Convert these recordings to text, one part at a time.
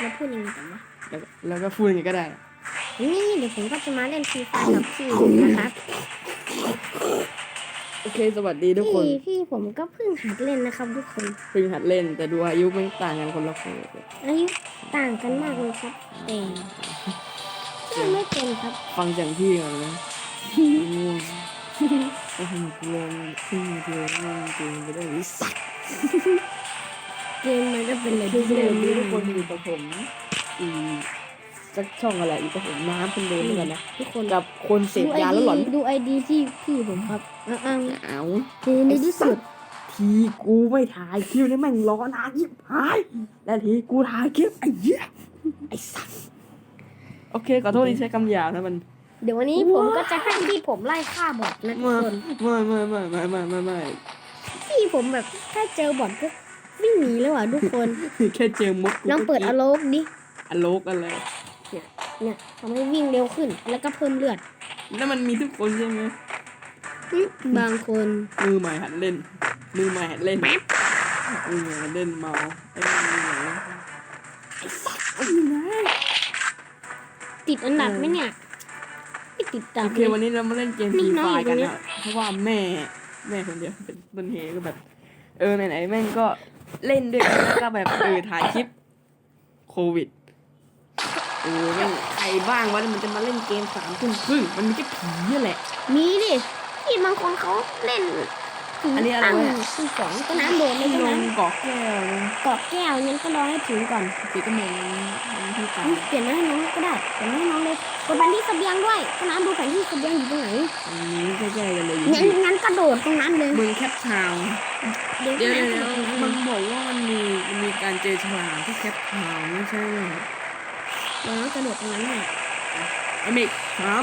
แล้วพูดยังไงกันวะแล้วแล้วก็พูดอย่างนี้ก็ได้ นี่เดี๋ยวผมก็จะมาเล่นฟรีไฟกับพี่นะครับ โอเค สวัสดีทุกคน พี่พี่ผมก็เพิ่งหัดเล่นนะครับทุกคน เพิ่งหัดเล่นแต่ดูอายุไม่ต่างกันคนละคนเลยอายุต่างกันมากเลยครับแต่เล่นไม่เป็นครับ ฟังจากพี่ก่อนนะง่วงโอ้โหกลัวมันขึ้นกลัวง่วงจริงไปได้วิสัก เกมมันก็เป็นอะไรคือที่สเล่วันสดีไม่ทุกคนได้อยู่กับผมอืมสักช่องอะไรอยู่กับผมน้ำคนเดิมเหมือนกันนะทุกคนกับคนเสพยาแล้วหลอนดูไอดีที่พี่ผมครับอ้าวเอาๆคือในที่สุด ทีกูไม่ถ่ายคลิปนี่แม่งรอนานยิบหายแล้วทีกูถ่ายคลิปไอ้เหี้ยไอ้สัสโอเคขอโทษที่ใช้คำหยาบนะมันเดี๋ยววันนี้ผมก็จะให้พี่ผมไล่ฆ่าบอทนะทุกไม่คนไม่ไม่ไม่ไม่ไม่ไม่ไม่พี่ผมแบบถ้าเจอบอทก็ วิ่งหนีแล้วอะทุกคน แค่เจอมุกกูลองเปิดอโลกดิ อโลกอะไรเนี่ยทำให้วิ่งเร็วขึ้น แล้วก็เพิ่มเลือดนั่นมันมีทุกคนใช่ไหมอืมบางคน มือใหม่หัดเล่น มือใหม่หัดเล่นมือใหม่หัดเล่นเมาไอ้มือใหม่ไอ้สัสไอ้ไงติดอันดับไหมเนี่ย ไม่ติดอันโอดับเคเลยวันนี้เรามาเล่นเกมนี่ฟรีน้ไฟองอยู่ตรกันงเนี้นะยเพราะว่าแม่ แม่คนเดียวเป็นต้นเหตุก็แบบ เออไหนๆแม่งก็ เล่นด้วยกันแล้วก็แบบเออถ่ายคลิปโควิดเออแม่งใครบ้างวะมันจะมาเล่นเกมสามทุ่มครึ่งมันมีแค่ผีอะแหละ มีดิที่บางคนเขาเล่น อันนี้อะไรตั้งวะถึงสองก็น้ำโดดเลยลก็งน้ำเกาะแก้วนะเกาะแก้วงั้นก็รอให้ถึงก่อนสีกระเมงมันที่ตาอุ๊ยเปลี่ยนมาให้น้องก็ได้เปลี่ยนมาให้น้องเลยกดแผนที่เสบียงด้วยก็น้ำดูแผนที่เสบียงอยู่ตรงไหนอันนี้ใกล้ๆกันเลยงั้นงั้นกระโดดตรงนั้นเลยเมืองแคปทาวน์เดี๋ยวเดี๋ยวนะเดี๋ยวมันบอกว่ามันมีมันมีการเจอฉลามที่แคปทาวน์ไม่ใช่เหรอเดี๋ยวนะกระโดดตรงนั้นแหละไอ้เมกถาม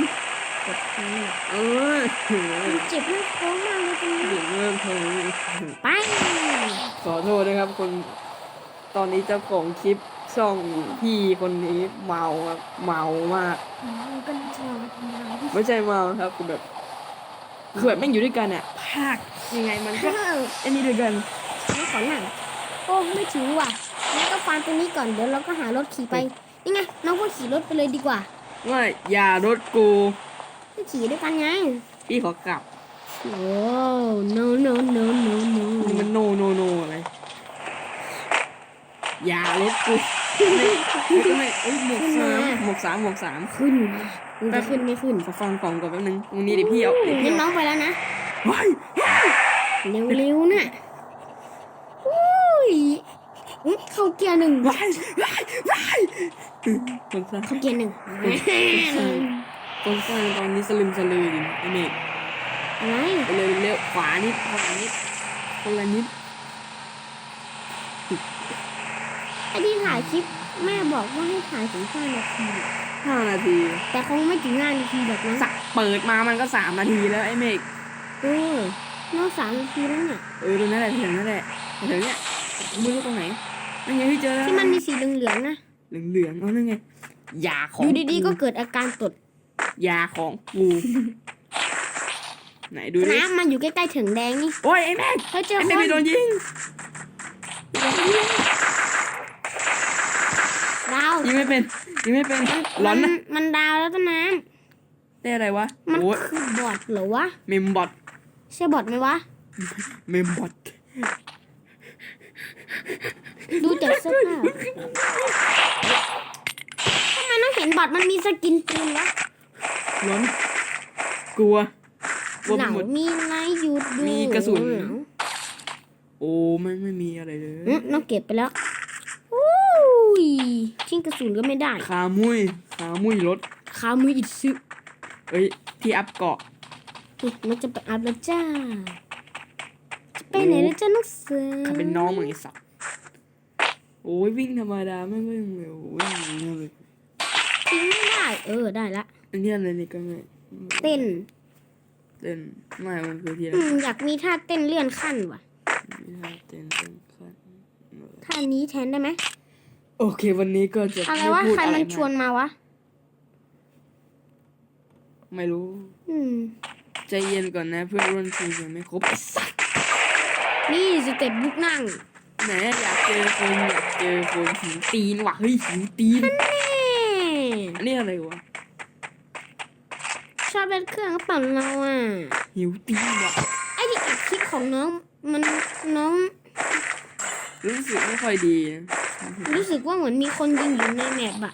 กดตรงนี้แหละเออโหมันเจ็บหน้าท้องมากเลยตรงนี้เด็กเริ่มโทรไป ขอโทษนะครับคนตอนนี้เจ้าของคลิปช่องพี่คนนี้เมาครับเมามากก็จะทำงานที่ไม่ใช่เมาครับคือแบบคือแบบแม่งอยู่ด้วยกันอะภาคยังไงมันก็ข้างไอ้นี่ด้วยกันไม่ขอหนังโอ้ไม่ถึงว่ะแล้วก็ฟันตรงนี้ก่อนเดี๋ยวเราก็หารถขี่ไปนี่ไงน้องก็ขี่รถไปเลยดีกว่าว่าอย่ารถกู ก็ขี่ด้วยกันไง พี่ขอกลับ โอ้ no no no no no นี่มันโนโนโนอะไรอย่ารถกูไม่ไม่ไม่เอ้ยหมวกสามหมวกสามหมวกสามขึ้นมันจะขึ้นไม่ขึ้นขอฟังกล่องก่อนแป๊บนึงตรงนี้เดี๋ยวพี่เอาเดี๋ยวพี่งั้นน้เอาองไปแล้วนะว้ายเร็วๆน่ะอุ้ยอุ๊ยเข้าเกียร์หนึ่งว้ายว้ายว้ายคนสร้างเข้าเกียร์หนึ่ง คนสร้างตอนนี้สลึมสลือดิไอเมกอะไรไปเร็วเร็วขวานิดขวานิดคนละนิดไอ้ที่ถ่ายคลิปแม่บอกว่าให้ถ่ายถึงห้านาที ห้านาที แต่คงไม่ถึงห้านาทีหรอกนะสักเปิดมามันก็สามนาทีแล้วไอเมกเออนอกสามนาทีแล้วเนี่ยเออตรงนั้นแหละแถวนั้นแหละแถวเนี้ยไม่รู้ตรงไหนนั่นไงพี่เจอแล้วที่มันมีสีเหลืองๆนะเหลืองๆเอานั่นไงยาของอยู่ดีๆก็เกิดอาการตด ยาของกูไหนดูดิน้ำมันอยู่ใกล้ๆถึงแดงนี่โอ้ยไอ้แม่งเฮ้ยเจอไอ้คแม่งนไปโดนยิงดาวยิงไม่เป็นยิงไม่เป็นร้อนนะมัมันดาวแล้วต้นน้ได้อะไรวะำมันโอ้ยคือบอทเหรอวะเมมบอทใช่บอทไหมวะ เมมบอทดูจากเสื้อผ้าทำไมต้องเห็นบอทมันมีสกินปืนวะ ร้อนกลัวกลัวหไปนาวหมด มีอะไรหยุดดูมีกระสุนหาวโอ้ไม่ไม่มีอะไรเลย อืมน้องเก็บไปแล้วอุ้ยทิ้งกระสุนก็ไม่ได้ขามุยขามุยรถขามืออิดซึเอ้ย ที่อัพเกาะ นี่มันจะไปอัพแล้วจ้า จะไปไหนแล้วจ้าน้องเสือเขาเป็นน้องเหมือนไอ้สัตว์โอ้ยวิ่งธรรมดาไม่วิ่งเร็ววิ่งอย่างเงี้ยเลยทิ้งไม่ได้ เออได้ละ อันนี้อะไรนี่ก็ไม่เต้น เต้นไม่มันคือที่อืมอยากมีท่าเต้นเลื่อนขั้นว่ะไม่ใช่เต้นเต้นขั้นท่านี้แทนได้ไหม โอเค วันนี้ก็จะอะไรไม่วะพูดใครอะไรมันมาชวนมาวะ ไม่รู้ อืม ใจเย็นก่อนนะ เพื่อนร่วมทีมยังไม่ครบไอ้สัตว์นี่สเต็ปบุกนั่งไหนอยากเจอคนอยากเจอคนหิวตีนว่ะเฮ้ยหิวตีน แม่อันนี้อะไรวะชอบเล่นเครื่องเปล่าเราอะหิวตีนว่ะไอ้ที่อัดคลิปของน้องมันน้อง รู้สึกไม่ค่อยดีนะรู้สึกว่าเหมือนมีคนยิงอยู่ในแมปอะ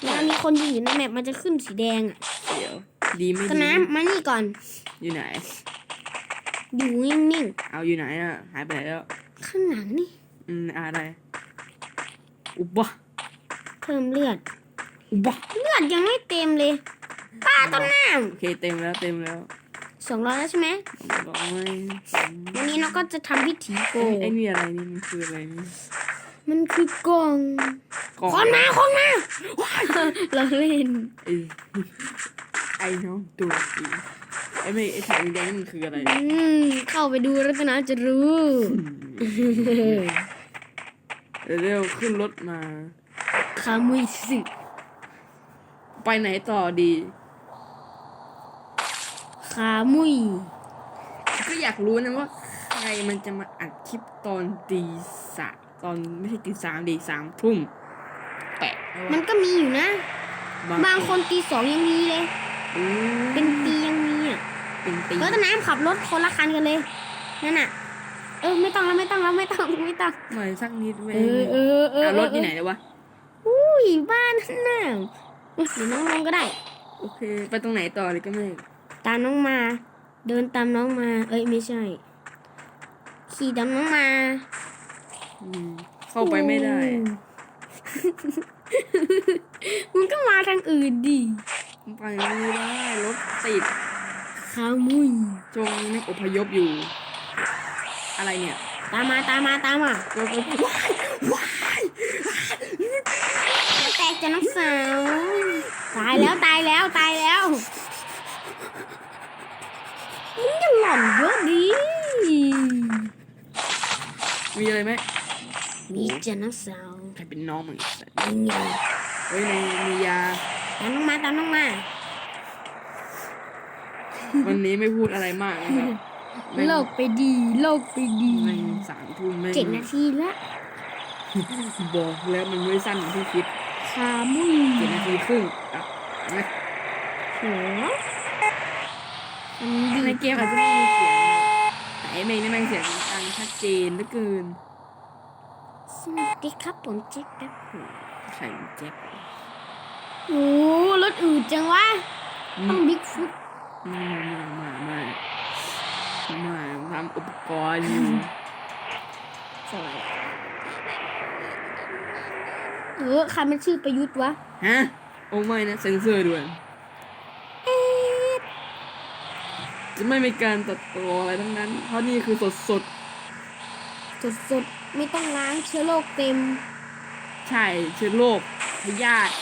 เวลามีคนยิงอยู่ในแมปมันจะขึ้นสีแดงอะเดี๋ยวดีไม่ก็ดีน้ำมานี่ก่อน อยู่ไหน อยู่นิ่งเอาอยู่ไหนอะหายไปไหนแล้วๆข้างหลังนี่ อืมอะไร อุบะเพิ่มเลือดอุบะ เลือดยังไม่เต็มเลยป้าต้นน้โอเคเต็มแล้วเต็มแล้วำสองร้อยแล้วใช่ไหมร้อยวันนี้เราก็จะทำพิธีโกไอ้ไอ้นี่อะไรนี่มันคืออะไรนี่มันคือกล่องกล่องคนมาคนมาเราเล่นไอ้ไอ้น้องตัวสีไอ้ไม่ไอ้ถังแดงนี่มันคืออะไรอืมเข้าไปดูแล้วก็น่าจะรู้เร็วๆขึ้นรถมาขามุยสึ ไปไหนต่อดี ขามุย ก็อยากรู้นะว่า ใครมันจะมาอัดคลิปตอนตีสามตอนไม่ใช่ตีสามดีสามทุ่มแปะมันก็มีอยู่นะ บางคนตีสองยังมีเลย อืมเป็นปียังมีอะเป็นปีเออต้นน้ำขับรถคนละคันกันเลย นั่นน่ะ เออไม่ต้องแล้วไม่ต้องแล้วไม่ต้องไม่ต้อง หน่อยสักนิดเว้ยเออเออเออเอารถที่ไหนเลยวะอุ้ยบ้านนั่นน่ะ เดี๋ยวน้องลงก็ได้ โอเค ไปตรงไหนต่อเลยก็ไม่ ตามน้องมา เดินตามน้องมา เอ้ยไม่ใช่ ขี่ตามน้องมา อืมเข้าไปไม่ได้ มึงก็มาทางอื่นดิไปไม่ได้รถติดขามุยจงนักอพยพอยู่ อะไรเนี่ย ตามมาตามมาตามมารถว้ายว้ายแตก จะน้องสาว ตายแล้วตายแล้วตายแล้วมึงจะหล่อนเยอะดิมีอะไรไหมมีจะน้องสาวใครเป็นน้องมึงอีกสัตว์ยังไงเฮ้ยในมียาตามน้องมาตามน้องมา วันนี้ไม่พูดอะไรมากนะครับแม่งโลกไปดี โลกไปดีแม่งสามทุ่มแม่งเจ็ดนาทีละบอกแล้วมันไม่สั้นอย่างที่คิดขามุยเจ็ดนาทีครึ่งอะนะโหอันนี้ในดีเกมอาจจะไม่มีเสียงนะแต่ไอ้เมงนี่แม่งเสียงดังชัดเจนเหลือเกินสวัสดีครับผมเจ๊คครับไข่แจ็คโอ้รถอืดจังวะต้องบิ๊กฟุตมามามามามาทำอุปกรณ์อยู่สวัสดี เออใครมันชื่อประยุทธ์วะ ฮะ โอ้ไม่นะเซ็นเซอร์ด่วนเอ๊ะจะไม่มีการตัดต่ออะไรทั้งนั้น เพราะนี่คือสดสดสดสดๆไม่ต้องล้างเชื้อโรคเต็มๆใช่เชื้อโรคพยาธิ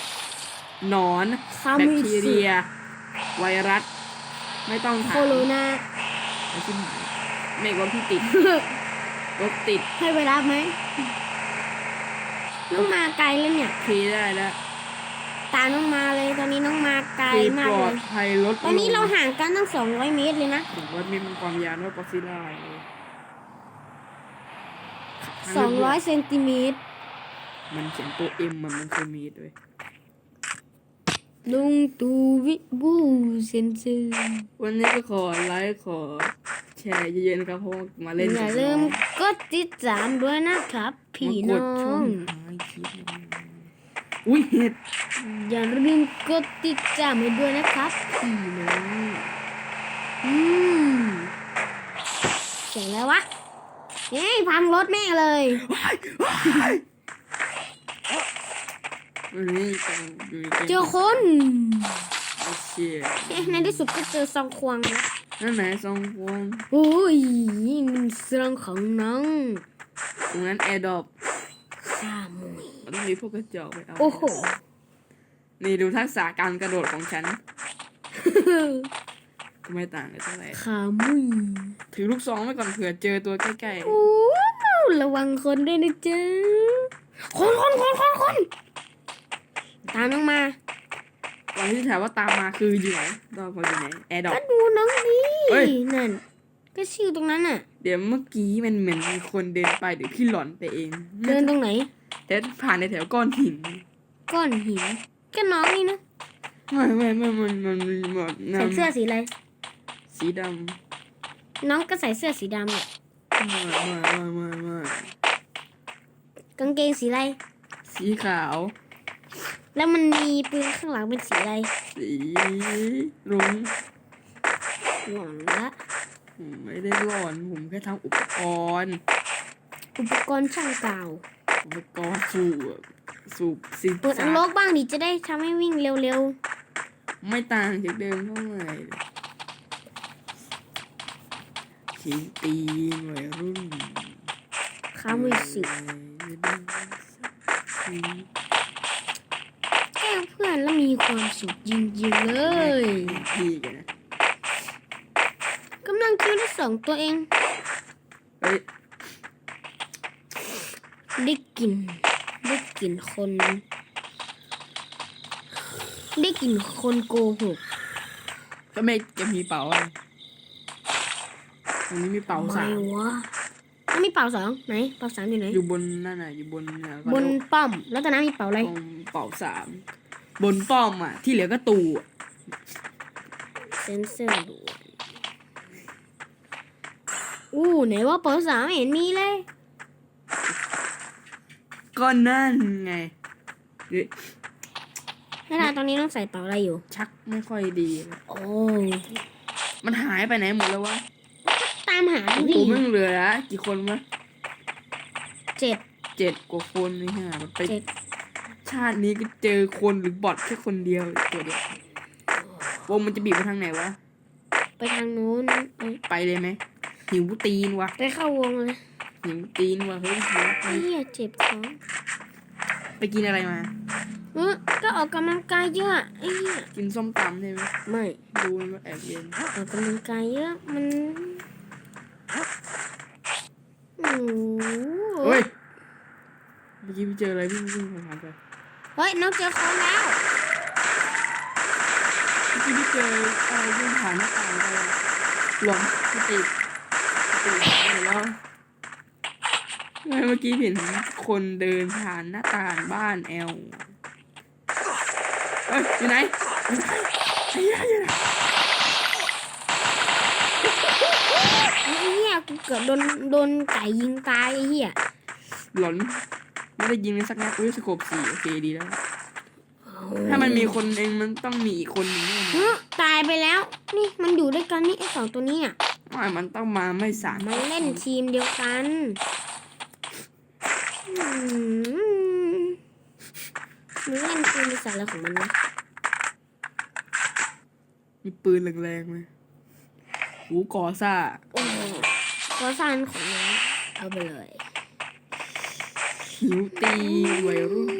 หนอนคาแบคมิทีสึเรีย ไวรัส ไม่ต้องโคถามโรนาไอ้ชิบหายเมฆรถที่ติดรถติดให้เวลาไหม น้องมาไกลแล้วเนี่ยเคได้แล้วตามน้องมาเลยตอนนี้น้องมาไกลเคมาปกลเลอดยภัยรถตอนนี้เราห่างกันตั้งสองร้อยเมตรเลยนะถึงว่ามีมันความยาวว่ากอซิล่าเลยสองร้อยเซนติเมตรมันเขียนตัวเอ็มมันมันคือมีดด้วยลุงตูวิบูเซนเซอร์วันนี้ก็ขอไลค์ขอแช ร์เยอะๆนะครับเพราะว่ามาเล่นอย่ากับลืมน้องกดติดตามด้วยนะครับ พี่มากน้ดอช่องงท้ายคลิปนะอุ้ยเห็ดอย่าลืมกดติดตามให้ด้วยนะครับ พี่น้องอืมเสียงอะไรวะเฮ้ยพังรถแม่งเลยวันนี้กันอยู่ในเจอคนโอเคเอ๊ะในที่สุดก็เจอซองควงแล้ว นั่นไหนสองคนโอ้ยมันซองของน้องตรงนั้นแอร์ดรอปข้ามุยมันต้องมีพวกกระจอกไปเอาโอ้โห นี่ดูทักษะการกระโดดของฉันก็ไม่ต่างกันเท่าไหร่ขามุยถือลูกซองไว้ก่อนเผื่อเจอตัวใกล้โอ้ระวังคนด้วยนะจ๊ะคนคนคนคนคนตามน้องมา ๆก่อนที่จะถามว่าตามมาคืออยู่ไหนตอนพออยู่ไหนแอร์ดรอก็ปดูน้องนี่เฮ้ย นั่น ก็ชื่อตรงนั้นน่ะ เดี๋ยวเมื่อกี้มันเหมือนมีคนเดินไปเดี๋ยวพี่หลอนไปเองเดินตรงไหน แต่ผ่านในแถวก้อนหิน ก้อนหินก็น้องนี่นะไม่ไม่ไม่มันมันมันแบบใส่เสื้อสีอะไร สีดน้องก็ใส่เสื้อสีดำอะำไม่ไม่ไม่ไม่ไม่กางเกงสีอะไรสีขาว แล้วมันมีปืนข้างหลังเป็นสีอะไร สีรุ้งหล่อนละผมไม่ได้หลอน ผมแค่ทำอุปกรณ์ อุปกรณ์ช่างกล่าวอุปกรณ์สูบสูบสิเปิดอันโลกบ้างดิจะได้ทำให้วิ่งเร็วไม่ต่างจากเดิมเท่าไหร่ขีตีนวัยรุ่นๆค้ามือสึ กแกล้งเพื่อนแล้วมีความสุขจริงๆเลยพี่กันนะกำลังคิดที่สองตัวเองเฮ้ยได้กลิ่นได้กลิ่นคน ได้กลิ่นคนโกหกก็ไม่จะมีเป๋าอะไรตรงนี้มีเป๋าสามไม่วะแล้วมีเป่าสองไหนเป่าสามอยู่ไหนอยู่บนนั่นน่ะอยู่บนเนี่ยบนป้อม แล้วตอนนั้นมีเป่าอะไรตรงเป๋าสาม บนป้อมอะ ที่เหลือก็ตูอะเซนเซอร์ด่วนอู้ไหนว่าเป่าสามไม่เห็นมีเลย ก็นั่นไงเฮ้ยแล้วตอนนี้ต้องใส่เป่าอะไรอยู่ ชักไม่ค่อยดีเลยโอ้มันหายไปไหนหมดแล้ววะตามหาโอ้ดิโหไม่เหลือละกี่คนวะเจ็ดเจ็ดกว่าคนนี่ฮะมันไปเจ็ด ชาตินี้ก็เจอคนหรือบอทแค่คนเดียวตัวเดียววงมันจะบีบไปทางไหนวะ ไปทางนู้นไปไปเลยไหมหิวตีนวะไปเข้าวงเลยหิวตีนวะเฮ้ยหิวไอ้เหี้ยเจ็บท้องไปกินอะไรมาเออก็ออกกำลังกายเยอะไอ้เหี้ยกินส้มตำใช่ไหมไม่ดูมันว่าแอบเย็นออกกำลังกายเยอะมันโอ้โหเฮ้ยเมื่อกี้พี่เจออะไรพี่วิ่งผ่านไป เฮ้ยน้องเจอคนแล้วเมื่อกี้พี่เจออะไรวิ่งผ่านหน้าต่างไปอะหลอนสติสติหายไปแล้วไม่เมื่อกี้เห็นคนเดินผ่านหน้าต่างบ้านแอลเฮ้ยอยู่ไหนอยู่ไหนไอ้เหี้ยอยู่ไหนไอ้เหี้ยกูเกือบโดนโดนไก่ยิงตายไอ้เหี้ยหลอน ไม่ได้ยิงเลยสักนัดอุ้ยสโคปสี่โอเคดีแล้ว ถ้ามันมีคนเองมันต้องมีอีกคนหนึ่งแน่นเฮ้อนยตายไปแล้ว นี่มันอยู่ด้วยกันนี่ไอ้สองตัวนี้อะไม่มันต้องมาไม่สามมันเล่นทีมเดียวกันอืมมันเล่นทีมในสายอะไรของมันนะมีปืนแรงๆไหมหูกอซ่าโอ้ก็ซานของน้องเอาไปเลย หิวตีวัยรุ่น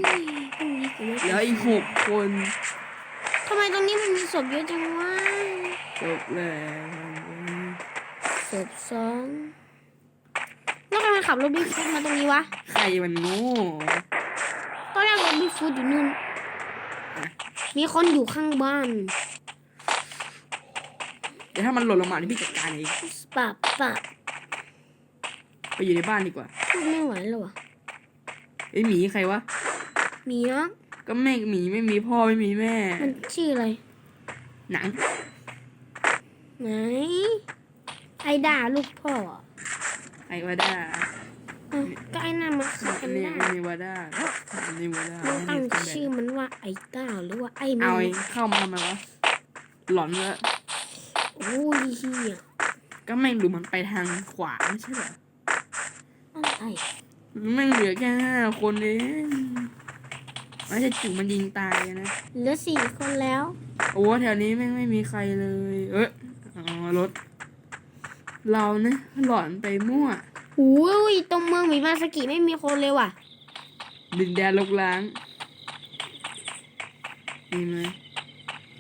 พรุ่งนี้กูไม่แล้วอีกหกคนทำไมตรงนี้มันมีศพเยอะจังวะจบแล้วศพสองแล้วทำไมขับรถบิ๊กฟุตมาตรงนี้วะใครมันโง่ตอนแรกรถบิ๊กฟุตอยู่นู่นมีคนอยู่ข้างบ้านเดี๋ยวถ้ามันหล่นลงมานี่พี่จัดการเองปะปะไปอยู่ในบ้านดีกว่าพูดไม่ไหวแล้ววะ ไอ้ยหมีใครวะมีเนาะก็แม่หมีไม่มีพ่อไม่มีแม่ มันชื่ออะไร หนัง ไหน ไอด่าลูกพ่อไอวาด้าเอ้าก็ไอ้นั่นมันคืออัไอนนี้ด้าอันนี้วาด้าอันนี้วาด้ามันตั้งอันนี้ชื่อมันว่าไอต้าหรือว่าไอแมเอาวไอ้เข้ามาทำไมวะ หลอนแล้วโอ้ยเฮียก็แม่งดูมันไปทางขวาไม่ใช่เหรอ อะไร แม่งเหลือแค่ห้าคนเองไม่ใช่จุกมันยิงตายอะนะ เหลือสี่คนแล้ว โอ้แถวนี้แม่งไม่มีใครเลย เอ้ยอ๋อรถ เรานะหลอนไปมั่วหูยตรงเมืองหมีมาสกิไม่มีคนเลยว่ะ ดินแดนลกล้าง มีไหม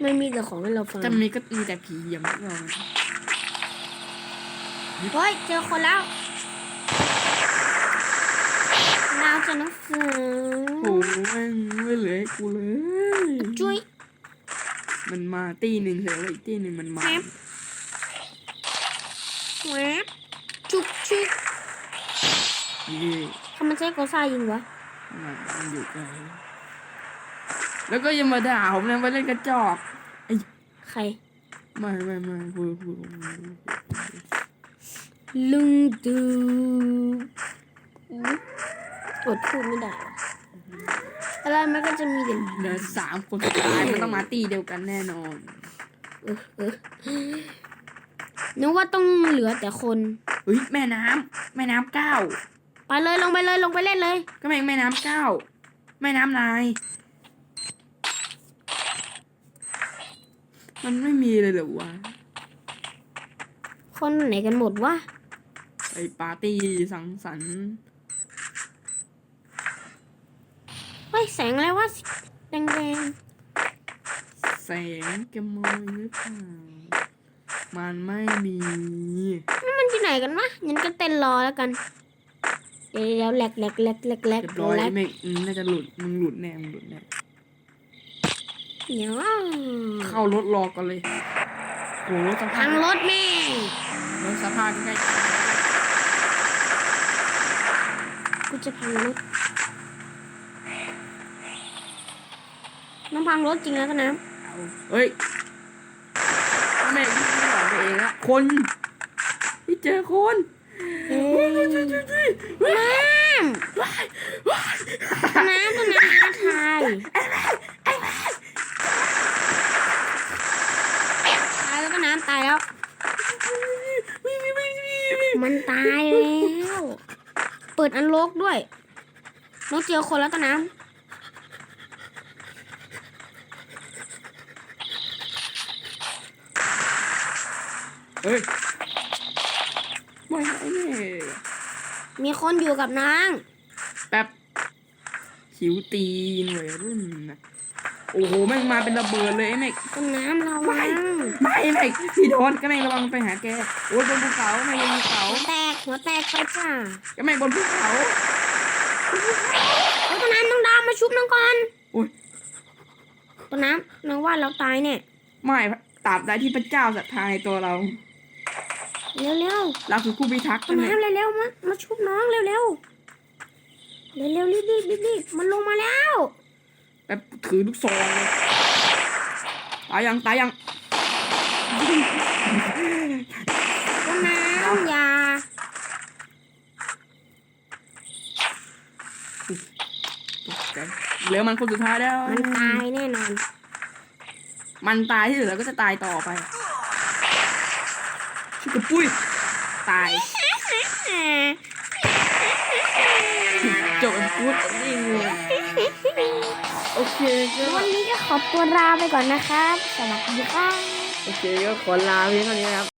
ไม่มีแต่ของให้เราฟังจะมีก็มีแต่ผีอย่างเราเฮ้ยเจอคนแล้ว ดาวจะน้องเสือโอ้แม่งไม่เหลือให้กูเลยจุ้ยมันมาตีหนึ่งเถอะว่าอีกตีหนึ่งมันมาแป๊บนแวบชุกชุกนี่ทำมันใช้โกซ่ายิงวะมันมันอยู่ไกลแล้วก็ยังมาด่าผมนะมาเล่นกระจอกไอ้ใครไม่ไม่ไม่พูดพูดลุงดู อดพูดไม่ได้วะอะไรมันก็จะมีเด่นเหลือสามคนสุดท้ายมันต้องมาตีเดียวกันแน่นอนเออเออนึกว่าต้องเหลือแต่คนเฮ้ยแม่น้ำแม่น้ำเก้าไปเลยลงไปเลยลงไปเล่นเลย ก็แม่งแม่น้ำเก้าแม่น้ำนาย มันไม่มีเลยเหรอวะคนไหนกันหมดวะ ไอปาร์ตี้สังสรรค์ เฮ้ยแสงอะไรวะแดงแดงแสงแกมอยหรือเปล่ามันไม่มีๆนี่มันที่ไหนกันวะงั้นก็เต้นรอแล้วกัน เดี๋ยวแหลกแหลกแหลกแหลกแหลกเรียบร้อยแหลกไม่อืมน่าจะหลุดมึงหลุดแน่มึงหลุดแน่เดี๋ยวเข้ารถรอกันเลยโหรถสภาทาพงรถแม่งรถสภาพใกล้กูจะพังรถ น้ำพังรถจริงแล้วกันนะเอาเฮ้ยแม่วิ่งหลอนไปเองละคนพี่เจอคนเฮ้ยน้ำน้ำต้นน้ำท้าทายตายแล้วก็น้ำตายแล้ว มันตายแล้ว เปิดอันโลกด้วยน้องเจอคนแล้วต้นน้ เฮ้ยไม่ไอ้เนี่ยำมีคนอยู่กับนางแป๊บหิวตีนวัยรุ่นนะโอ้โหแม่งมาเป็นระเบิดเลยไอ้แม่งต้นน้ำเราวังไม่ไอ้แม่งพี่โดนก็แม่งระวังไปหาแกโอ้ยบนภูเขาแม่งบนภูเขาหัวแตกหัวแตกไปจ้าก็แม่งบนภูเขาแล้วต้นน้ำต้องดาวมาชุบน้องก่อนโอ้ยต้นน้ำน้องว่าเราตายเนี่ยไม่ตราบใดที่พระเจ้าศรัทธาในตัวเรา เร็วเร็วเราคือผู้พิทักษ์ๆต้นนั่นแหละน้ำเร็วๆมามาชุบน้องเร็วเร็วเร็วเร็วๆรีบรีบรีบรีบมันลงมาแล้วแบบถือลูกซองเลยตายยังตายยังต้นน้ำอย่าตกใจเหลือมันคนสุดท้ายแล้ว มันตายแน่นอน มันตายที่เหลือก็จะตายต่อไป ชิคกปุ้ย ตายจบเป็นกูดดิ้งเลยโอเคก็วันนี้ก็ขอตัวลาไปก่อนนะครับสวัสดีครับโอเคก็ขอลาเพียงเท่านี้นะครับ